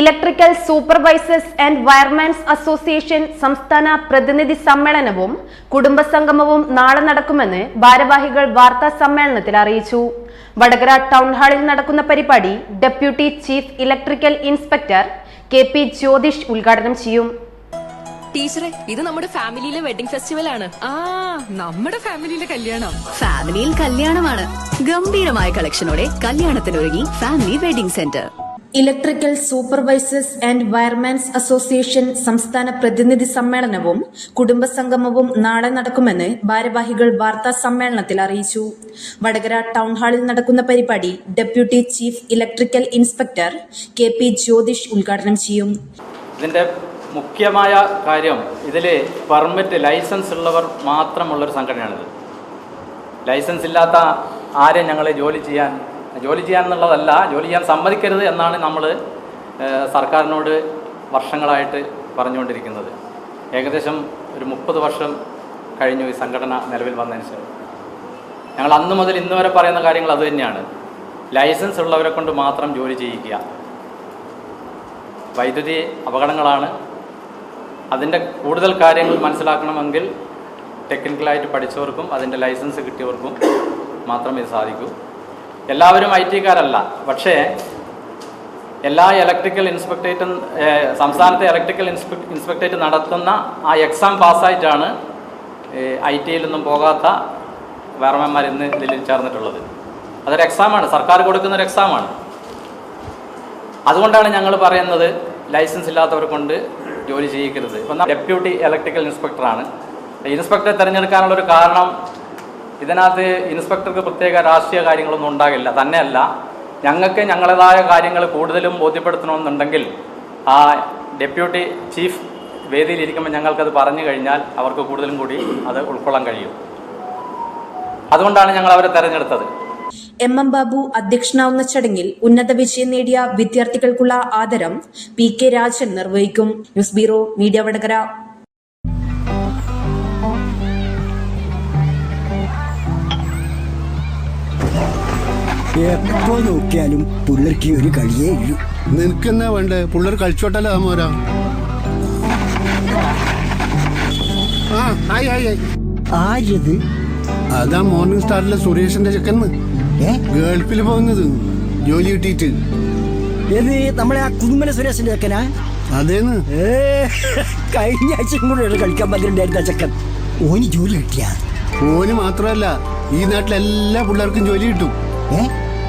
Electrical supervisors and wiremen's association സംസ്ഥാന പ്രതിനിധി സമ്മേളനവും കുടുംബസംഗമവും നാളെ നടക്കുമെന്ന് ഭാരവാഹികൾ വാർത്താ സമ്മേളനത്തിൽ അറിയിച്ചു. വടകര ടൗൺ ഹാളിൽ നടക്കുന്ന പരിപാടി deputy chief electrical inspector K P Jyothish ഉദ്ഘാടനം ചെയ്യും. ടീച്ചറെ ഇത് നമ്മുടെ ഫാമിലിയിലെ വെഡിങ് ഫെസ്റ്റിവൽ ആണ്. ആ നമ്മുടെ ഫാമിലിയിലെ കല്യാണം. ഫാമിലിയിൽ കല്യാണമാണ്. ഗംഭീരമായ കളക്ഷനോടെ കല്യാണത്തിനൊരുങ്ങി family wedding centre. Electrical supervisors and wiremen's association സംസ്ഥാന പ്രതിനിധി സമ്മേളനവും കുടുംബസംഗമവും നാളെ നടക്കുമെന്ന് ഭാരവാഹികൾ വാർത്താ സമ്മേളനത്തിൽ അറിയിച്ചു. വടകര ടൗൺ ഹാളിൽ നടക്കുന്ന പരിപാടി deputy chief electrical inspector K P Jyothish ഉദ്ഘാടനം ചെയ്യും. ഇതിന്റെ മുഖ്യമായ കാര്യം ഇതിൽ പെർമിറ്റ് ലൈസൻസ് ഉള്ളവർ മാത്രമുള്ളൊരു സംഘടനയാണിത്. ലൈസൻസ് ഇല്ലാത്ത ആരെയും ഞങ്ങളെ ജോലി ചെയ്യാൻ ജോലി ചെയ്യാൻ എന്നുള്ളതല്ല ജോലി ചെയ്യാൻ സമ്മതിക്കരുത് എന്നാണ് നമ്മൾ സർക്കാരിനോട് വർഷങ്ങളായിട്ട് പറഞ്ഞുകൊണ്ടിരിക്കുന്നത്. ഏകദേശം ഒരു മുപ്പത് വർഷം കഴിഞ്ഞു ഈ സംഘടന നിലവിൽ വന്നതിന് ശേഷം. ഞങ്ങൾ അന്ന് മുതൽ ഇന്ന് വരെ പറയുന്ന കാര്യങ്ങൾ അതുതന്നെയാണ് ലൈസൻസ് ഉള്ളവരെ കൊണ്ട് മാത്രം ജോലി ചെയ്യിക്കുക വൈദ്യുതി അപകടങ്ങളാണ്. അതിന്റെ കൂടുതൽ കാര്യങ്ങൾ മനസ്സിലാക്കണമെങ്കിൽ ടെക്നിക്കലായിട്ട് പഠിച്ചവർക്കും അതിന്റെ ലൈസൻസ് കിട്ടിയവർക്കും മാത്രമേ സാധിക്കൂ. എല്ലാവരും ഐ ടിക്കാരല്ല പക്ഷേ എല്ലാ ഇലക്ട്രിക്കൽ ഇൻസ്പെക്ടേറ്റും സംസ്ഥാനത്തെ ഇലക്ട്രിക്കൽ ഇൻസ്പെക് ഇൻസ്പെക്ടേറ്റ് നടത്തുന്ന ആ എക്സാം പാസ്സായിട്ടാണ് ഐ ടിയിലൊന്നും പോകാത്ത വേർമന്മാർ ഇന്ന് ഇതിൽ ചേർന്നിട്ടുള്ളത്. അതൊരു എക്സാമാണ് സർക്കാർ കൊടുക്കുന്ന ഒരു എക്സാമാണ് അതുകൊണ്ടാണ് ഞങ്ങൾ പറയുന്നത് ലൈസൻസ് ഇല്ലാത്തവർ കൊണ്ട് ജോലി ചെയ്യിക്കരുത്. ഇപ്പം ഡെപ്യൂട്ടി ഇലക്ട്രിക്കൽ ഇൻസ്പെക്ടറാണ് ഇൻസ്പെക്ടറെ തിരഞ്ഞെടുക്കാനുള്ള ഒരു കാരണം ഇതിനകത്ത് ഇൻസ്പെക്ടർക്ക് പ്രത്യേക രാഷ്ട്രീയ കാര്യങ്ങളൊന്നും ഉണ്ടാകില്ല. തന്നെയല്ല ഞങ്ങൾക്ക് ഞങ്ങളുടേതായ കാര്യങ്ങൾ കൂടുതലും ബോധ്യപ്പെടുത്തണമെന്നുണ്ടെങ്കിൽ ആ ഡെപ്യൂട്ടി ചീഫ് വേദിയിലിരിക്കുമ്പോൾ ഞങ്ങൾക്കത് പറഞ്ഞു കഴിഞ്ഞാൽ അവർക്ക് കൂടുതലും കൂടി അത് ഉൾക്കൊള്ളാൻ കഴിയും. അതുകൊണ്ടാണ് ഞങ്ങൾ അവരെ തെരഞ്ഞെടുത്തത്. എം എം ബാബു അധ്യക്ഷനാവുന്ന ചടങ്ങിൽ ഉന്നത വിജയം നേടിയ വിദ്യാർത്ഥികൾക്കുള്ള ആദരം പി കെ രാജൻ നിർവഹിക്കും. News bureau media Vadakara. എപ്പോ നോക്കിയാലും പുള്ളർക്ക് ഒരു കളിയേ ഇല്ലു. നിനക്കെന്നാ വേണ്ടേ? പുള്ളർ കളിച്ചോട്ടല്ലോ മോരാ? ആ ആയി ആയി ആരത് അതാ മോർണിംഗ് സ്റ്റാറിലെ സുരേഷിന്റെ ചെക്കന്ന് ഏ? ഗൾഫിൽ പോകുന്നത്. ജോലി കിട്ടിയിട്ട്. ഏത് നമ്മളെ ആ കുന്നുമല സുരേഷിന്റെ ചെക്കനാ? അതേന്ന്. ഏ കഴിഞ്ഞ ആഴ്ചയും കൂടെ കളിക്കാൻ പറ്റുന്നുണ്ടായിരുന്ന ചെക്കൻ. ഓന് ജോലി കിട്ടിയ? ഓന് മാത്രമല്ല ഈ നാട്ടിലെല്ലാ പിള്ളേർക്കും ജോലി കിട്ടും. ഏ?